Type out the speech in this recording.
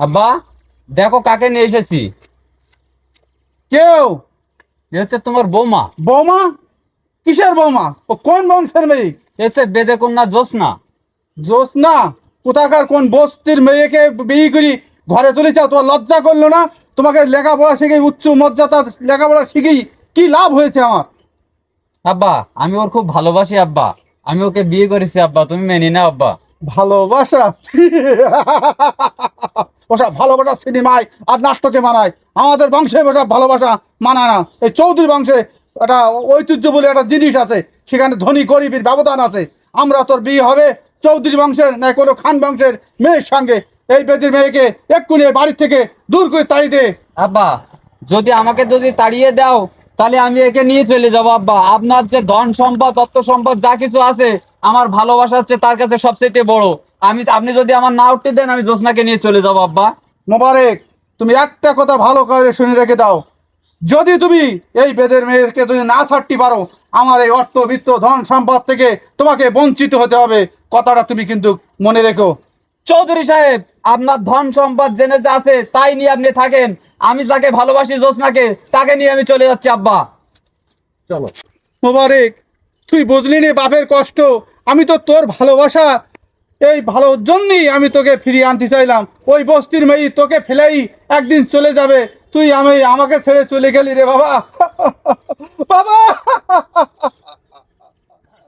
আব্বা দেখো কাকে নিয়ে এসেছি। কেউ? এ হচ্ছে তোমার বৌমা। বৌমা? কিসের বৌমা? ও কোন বংশের মেয়ে? এ হচ্ছে বেদে কন্যা জোসনা জোসনা কোথাকার কোন বস্তির মেয়েকে বিয়ে করি ঘরে চলে যাও তোমার লজ্জা করল না? তোমাকে লেখাপড়া শিখে উচ্চ মর্যাদা লেখাপড়া শিখেই কি লাভ হয়েছে আমার? আব্বা আমি ওর খুব ভালোবাসি আব্বা। আমি ওকে বিয়ে করেছি আব্বা তুমি মেনে না আব্বা। ভালোবাসা? ওসব ভালোবাসা সিনেমায় আর নাটকে মানায়। আমাদের বংশে ওসব ভালোবাসা মানায় না। এই চৌধুরী বংশে একটা ঐতিহ্য বলে একটা জিনিস আছে, সেখানে ধনী গরিবের ব্যবধান আছে। আমরা তোর বিয়ে হবে, চৌধুরী বংশের না কোনো খান বংশের মেয়ের সঙ্গে। এই বেদির মেয়েকে এক্ষুনি বাড়ির থেকে দূর করে তাড়িয়ে দে। আব্বা, যদি আমাকে যদি তাড়িয়ে দাও, তাহলে আমি একে নিয়ে চলে যাব, আব্বা। আপনার যে ধন সম্পদ, অর্থ সম্পদ যা কিছু আছে, আমার ভালোবাসা হচ্ছে তার কাছে সবচেয়ে বড়। আমি আপনি যদি আমার না উঠতে দেন আমি জোসনাকে নিয়ে চলে যাব আব্বা। মোবারক তুমি একটা কথা ভালো করে শুনে রেখে দাও। যদি তুমি এই বেদের মেয়েকে তুমি না ছাড়তে পারো আমার এই অর্থ বিত্ত ধন সম্পদ থেকে তোমাকে বঞ্চিত হতে হবে। কথাটা তুমি কিন্তু মনে রেখো। চৌধুরী সাহেব আপনার ধন সম্পদ জেনে যা আছে তাই নিয়ে আপনি থাকেন। আমি যাকে ভালোবাসি জোসনাকে তাকে নিয়ে আমি চলে যাচ্ছি আব্বা। চলো। মোবারক তুই বুঝলি নে বাপের কষ্ট। আমি তো তোর ভালোবাসা এই ভালোর জন্যই আমি তোকে ফিরিয়ে আনতে চাইলাম। ওই বস্তির মেয়ে তোকে ফেলেই একদিন চলে যাবে। তুই আমি, আমাকে ছেড়ে চলে গেলি রে বাবা। বাবা!